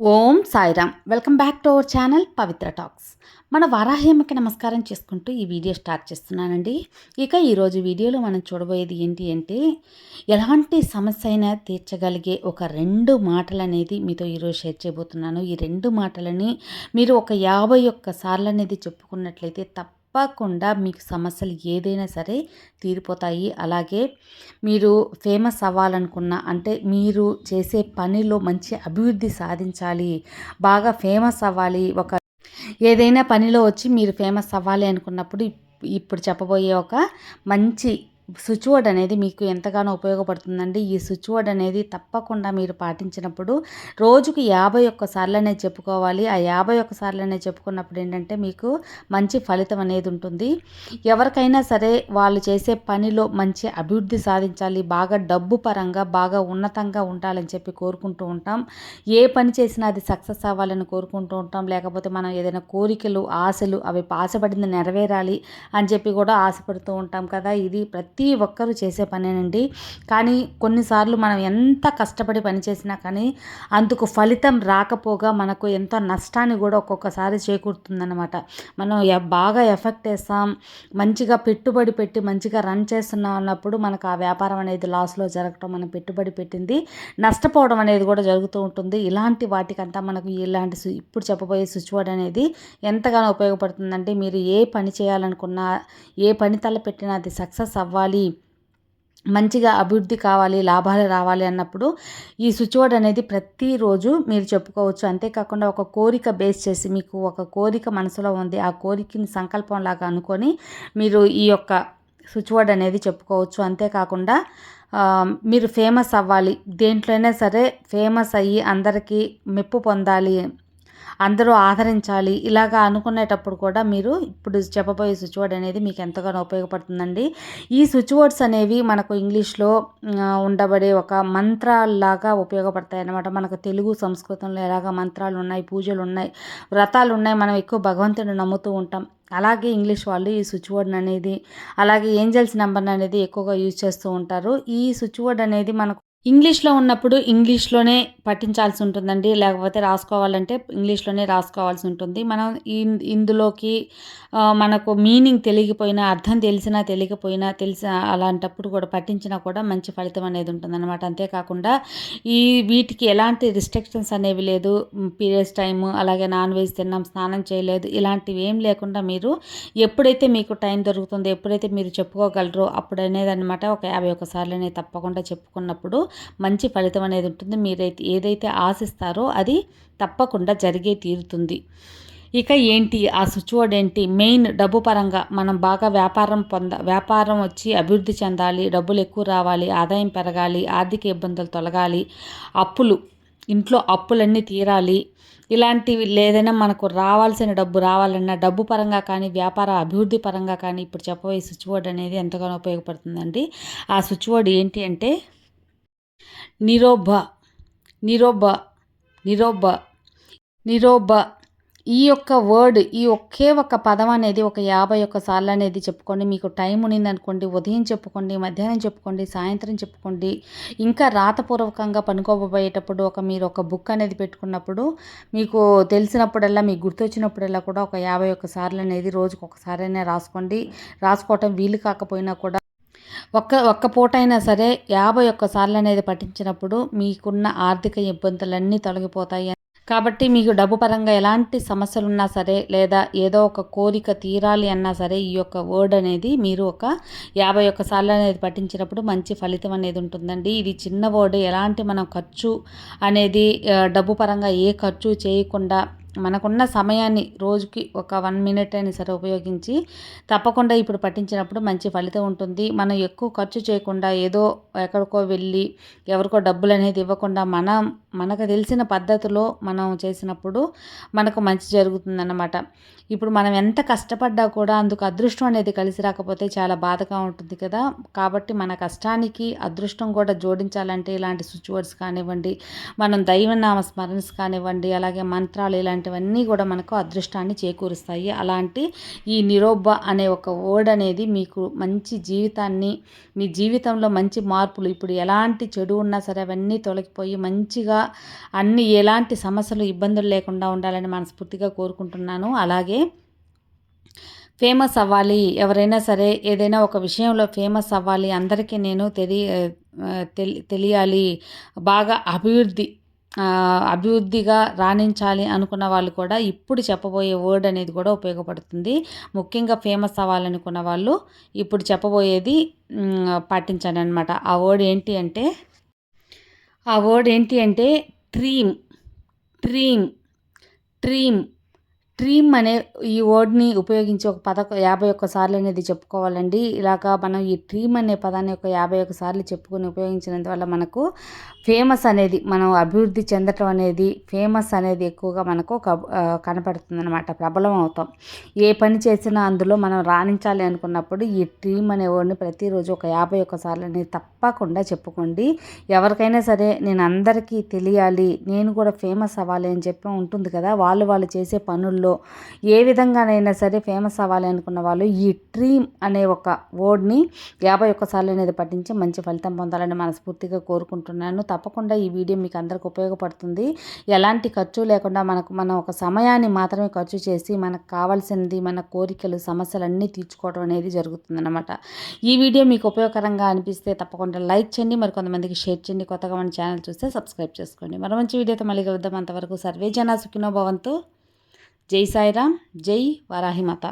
Om Sairam welcome back to our channel Pavitra talks. మన వారాహ్యమ్మకి నమస్కారం చేసుకుంటూ ఈ వీడియో స్టార్ట్ చేస్తున్నానండి. ఇక ఈరోజు వీడియోలో మనం చూడబోయేది ఏంటి అంటే ఎలాంటి సమస్య అయినా తీర్చగలిగే ఒక రెండు మాటలు అనేది మీతో ఈరోజు షేర్ చేయబోతున్నాను. ఈ రెండు మాటలని మీరు ఒక యాభై ఒక్క సార్లు అనేది చెప్పుకున్నట్లయితే తప్ప తప్పకుండా మీకు సమస్యలు ఏదైనా సరే తీరిపోతాయి. అలాగే మీరు ఫేమస్ అవ్వాలనుకున్న అంటే మీరు చేసే పనిలో మంచి అభివృద్ధి సాధించాలి బాగా ఫేమస్ అవ్వాలి ఒక ఏదైనా పనిలో వచ్చి మీరు ఫేమస్ అవ్వాలి అనుకున్నప్పుడు ఇప్పుడు చెప్పబోయే ఒక మంచి స్విచ్ బోర్డ్ అనేది మీకు ఎంతగానో ఉపయోగపడుతుందండి. ఈ స్విచ్ బోర్డ్ అనేది తప్పకుండా మీరు పాటించినప్పుడు రోజుకు యాభై ఒక్క సార్లనే చెప్పుకోవాలి. ఆ యాభై ఒక్క సార్లనే చెప్పుకున్నప్పుడు ఏంటంటే మీకు మంచి ఫలితం అనేది ఉంటుంది. ఎవరికైనా సరే వాళ్ళు చేసే పనిలో మంచి అభివృద్ధి సాధించాలి. బాగా డబ్బు పరంగా బాగా ఉన్నతంగా ఉండాలని చెప్పి కోరుకుంటూ ఉంటాం. ఏ పని చేసినా అది సక్సెస్ అవ్వాలని కోరుకుంటూ ఉంటాం. లేకపోతే మనం ఏదైనా కోరికలు ఆశలు అవి ఆశపడింది నెరవేరాలి అని చెప్పి కూడా ఆశపడుతూ ఉంటాం కదా. ఇది ప్రతి ప్రతి ఒక్కరూ చేసే పనేనండి. కానీ కొన్నిసార్లు మనం ఎంత కష్టపడి పని చేసినా కానీ అందుకు ఫలితం రాకపోగా మనకు ఎంతో నష్టాన్ని కూడా ఒక్కొక్కసారి చేకూరుతుందన్నమాట. మనం బాగా ఎఫెక్ట్ వేస్తాం మంచిగా పెట్టుబడి పెట్టి మంచిగా రన్ చేస్తున్నాం అన్నప్పుడు మనకు ఆ వ్యాపారం అనేది లాస్లో జరగటం మనం పెట్టుబడి పెట్టింది. నష్టపోవడం అనేది కూడా జరుగుతూ ఉంటుంది. ఇలాంటి వాటికంతా మనకు ఇలాంటి ఇప్పుడు చెప్పబోయే స్విచ్ బోర్డ్ అనేది ఎంతగానో ఉపయోగపడుతుందంటే మీరు ఏ పని చేయాలనుకున్నా ఏ పని తలపెట్టినా అది సక్సెస్ అవ్వాలి. కావాలి మంచిగా అభివృద్ధి కావాలి లాభాలు రావాలి అన్నప్పుడు ఈ స్విచ్ బోర్డ్ అనేది ప్రతిరోజు మీరు చెప్పుకోవచ్చు. అంతేకాకుండా ఒక కోరిక బేస్ చేసి మీకు ఒక కోరిక మనసులో ఉంది. ఆ కోరికని సంకల్పంలాగా అనుకొని మీరు ఈ యొక్క స్విచ్ బోర్డ్ అనేది చెప్పుకోవచ్చు. అంతేకాకుండా మీరు ఫేమస్ అవ్వాలి. దేంట్లోనే సరే ఫేమస్ అయ్యి అందరికీ మెప్పు పొందాలి. అందరూ ఆదరించాలి. ఇలాగా అనుకునేటప్పుడు కూడా మీరు ఇప్పుడు చెప్పబోయే స్విచ్ వర్డ్ అనేది మీకు ఎంతగానో ఉపయోగపడుతుందండి. ఈ స్విచ్ వర్డ్స్ అనేవి మనకు ఇంగ్లీష్లో ఉండబడే ఒక మంత్రాల్లాగా ఉపయోగపడతాయి అన్నమాట మనకు తెలుగు సంస్కృతంలో ఎలాగ మంత్రాలు ఉన్నాయి పూజలు ఉన్నాయి వ్రతాలు ఉన్నాయి మనం ఎక్కువ భగవంతుని నమ్ముతూ ఉంటాం. అలాగే ఇంగ్లీష్ వాళ్ళు ఈ స్విచ్ వర్డ్ అనేది అలాగే ఏంజల్స్ నెంబర్ అనేది ఎక్కువగా యూజ్ చేస్తూ ఉంటారు. ఈ స్విచ్ వర్డ్ అనేది మనకు ఇంగ్లీష్లో ఉన్నప్పుడు ఇంగ్లీష్లోనే పట్టించాల్సి ఉంటుందండి. లేకపోతే రాసుకోవాలంటే ఇంగ్లీష్లోనే రాసుకోవాల్సి ఉంటుంది. మనం ఇందులోకి మనకు మీనింగ్ తెలియకపోయినా అర్థం తెలిసినా తెలియకపోయినా తెలిసి అలాంటప్పుడు కూడా పట్టించినా కూడా మంచి ఫలితం అనేది ఉంటుందన్నమాట. అంతేకాకుండా ఈ వీటికి ఎలాంటి రిస్ట్రిక్షన్స్ అనేవి లేదు. పీరియడ్స్ టైము అలాగే నాన్ వెజ్ తిన్నాం స్నానం చేయలేదు ఇలాంటివి ఏం లేకుండా మీరు ఎప్పుడైతే మీకు టైం దొరుకుతుందో ఎప్పుడైతే మీరు చెప్పుకోగలరో అప్పుడు అనేది అనమాట ఒక యాభై ఒకసార్లు తప్పకుండా చెప్పుకున్నప్పుడు మంచి ఫలితం అనేది ఉంటుంది. మీరైతే ఏదైతే ఆశిస్తారో అది తప్పకుండా జరిగే తీరుతుంది. ఇక ఏంటి? ఆ స్విచ్ ఏంటి? మెయిన్ డబ్బు పరంగా మనం బాగా వ్యాపారం పొంద వ్యాపారం వచ్చి అభివృద్ధి చెందాలి డబ్బులు ఎక్కువ రావాలి ఆదాయం పెరగాలి ఆర్థిక ఇబ్బందులు తొలగాలి అప్పులు ఇంట్లో అప్పులన్నీ తీరాలి ఇలాంటివి లేదైనా మనకు రావాల్సిన డబ్బు రావాలన్నా డబ్బు పరంగా కానీ వ్యాపార అభివృద్ధి పరంగా కానీ ఇప్పుడు చెప్పబోయే స్విచ్ బోర్డ్ అనేది ఎంతగానో ఉపయోగపడుతుందండి. ఆ స్విచ్ బోర్డ్ ఏంటి అంటే నిరోబ నిరోబ నిరోబ నిరోబ ఈ యొక్క వర్డ్ ఈ ఒకే ఒక పదం అనేది ఒక యాభై ఒక్క సార్లు అనేది చెప్పుకోండి. మీకు టైం ఉన్నిందనుకోండి ఉదయం చెప్పుకోండి మధ్యాహ్నం చెప్పుకోండి సాయంత్రం చెప్పుకోండి ఇంకా రాతపూర్వకంగా పనుకోబోయేటప్పుడు ఒక మీరు ఒక బుక్ అనేది పెట్టుకున్నప్పుడు మీకు తెలిసినప్పుడల్లా మీకు గుర్తొచ్చినప్పుడల్లా కూడా ఒక యాభై ఒక్క సార్లు అనేది రోజుకు ఒకసారైనా రాసుకోండి. రాసుకోవటం వీలు కాకపోయినా కూడా ఒక్క ఒక్క పూట అయినా సరే యాభై ఒక్క సార్లు అనేది పఠించినప్పుడు మీకున్న ఆర్థిక ఇబ్బందులన్నీ తొలగిపోతాయి. కాబట్టి మీకు డబ్బు పరంగా ఎలాంటి సమస్యలు ఉన్నా సరే లేదా ఏదో ఒక కోరిక తీరాలి అన్నా సరే ఈ యొక్క వర్డ్ అనేది మీరు ఒక యాభై ఒక్క సార్లు అనేది పఠించినప్పుడు మంచి ఫలితం అనేది ఉంటుందండి. ఇది చిన్న వర్డ్. ఎలాంటి మనం ఖర్చు అనేది డబ్బు పరంగా ఏ ఖర్చు చేయకుండా మనకున్న సమయాన్ని రోజుకి ఒక వన్ మినిట్ అయినా సరే ఉపయోగించి తప్పకుండా ఇప్పుడు పట్టించినప్పుడు మంచి ఫలితం ఉంటుంది. మనం ఎక్కువ ఖర్చు చేయకుండా ఏదో ఎక్కడికో వెళ్ళి ఎవరికో డబ్బులు అనేది ఇవ్వకుండా మనం మనకు తెలిసిన పద్ధతిలో మనం చేసినప్పుడు మనకు మంచి జరుగుతుందన్నమాట. ఇప్పుడు మనం ఎంత కష్టపడ్డా కూడా అందుకు అదృష్టం అనేది కలిసి రాకపోతే చాలా బాధగా ఉంటుంది కదా. కాబట్టి మన కష్టానికి అదృష్టం కూడా జోడించాలంటే ఇలాంటి స్విచ్ వర్డ్స్ కానివ్వండి మనం దైవనామ స్మరణస్ కానివ్వండి అలాగే మంత్రాలు ఇలాంటివన్నీ కూడా మనకు అదృష్టాన్ని చేకూరుస్తాయి. అలాంటి ఈ నిరోబ్బ అనే ఒక వర్డ్ అనేది మీకు మంచి జీవితాన్ని మీ జీవితంలో మంచి మార్పులు ఇప్పుడు ఎలాంటి చెడు ఉన్నా సరే అవన్నీ తొలగిపోయి మంచిగా అన్ని ఎలాంటి సమస్యలు ఇబ్బందులు లేకుండా ఉండాలని మనస్ఫూర్తిగా కోరుకుంటున్నాను. అలాగే ఫేమస్ అవ్వాలి. ఎవరైనా సరే ఏదైనా ఒక విషయంలో ఫేమస్ అవ్వాలి. అందరికీ నేను తెలియ తెలియాలి. బాగా అభివృద్ధి అభివృద్ధిగా రాణించాలి అనుకున్న వాళ్ళు కూడా ఇప్పుడు చెప్పబోయే వర్డ్ అనేది కూడా ఉపయోగపడుతుంది. ముఖ్యంగా ఫేమస్ అవ్వాలనుకున్న వాళ్ళు ఇప్పుడు చెప్పబోయేది పాటించాను అనమాట ఆ వర్డ్ ఏంటి అంటే ఆ వర్డ్ ఏంటి అంటే ట్రీమ్ ట్రీమ్ ట్రీమ్. డ్రీమ్ అనే ఈ వర్డ్ని ఉపయోగించి ఒక పద యాభై ఒక్క సార్లు అనేది చెప్పుకోవాలండి. ఇలాగా మనం ఈ డ్రీమ్ అనే పదాన్ని ఒక యాభై ఒక్క సార్లు చెప్పుకొని ఉపయోగించినందువల్ల మనకు ఫేమస్ అనేది మనం అభివృద్ధి చెందటం అనేది ఫేమస్ అనేది ఎక్కువగా మనకు కనపడుతుంది అనమాట ప్రబలం అవుతాం. ఏ పని చేసినా అందులో మనం రాణించాలి అనుకున్నప్పుడు ఈ డ్రీమ్ అనే వర్డ్ని ప్రతిరోజు ఒక యాభై ఒక్క సార్లు అనేది తప్పకుండా చెప్పుకోండి. ఎవరికైనా సరే నేను అందరికీ తెలియాలి నేను కూడా ఫేమస్ అవ్వాలి అని చెప్పి ఉంటుంది కదా వాళ్ళు వాళ్ళు చేసే పనుల్లో జీవితంలో ఏ విధంగానైనా సరే ఫేమస్ అవ్వాలి అనుకున్న వాళ్ళు ఈ డ్రీమ్ అనే ఒక వర్డ్ని యాభై ఒక్కసార్లు అనేది పఠించి మంచి ఫలితం పొందాలని మనస్ఫూర్తిగా కోరుకుంటున్నాను. తప్పకుండా ఈ వీడియో మీకు అందరికి ఉపయోగపడుతుంది. ఎలాంటి ఖర్చు లేకుండా మనకు మనం ఒక సమయాన్ని మాత్రమే ఖర్చు చేసి మనకు కావాల్సింది మన కోరికలు సమస్యలన్నీ తీర్చుకోవడం అనేది జరుగుతుందన్నమాట. ఈ వీడియో మీకు ఉపయోగకరంగా అనిపిస్తే తప్పకుండా లైక్ చేయండి. మరి కొంతమందికి షేర్ చేయండి. కొత్తగా మన ఛానల్ చూస్తే సబ్స్క్రైబ్ చేసుకోండి. మరో మంచి వీడియోతో మళ్ళీ కలుద్దాం. అంతవరకు సర్వే జనా సుఖినో భవంతు. జై సాయిరామ్ జై వారాహిమాత.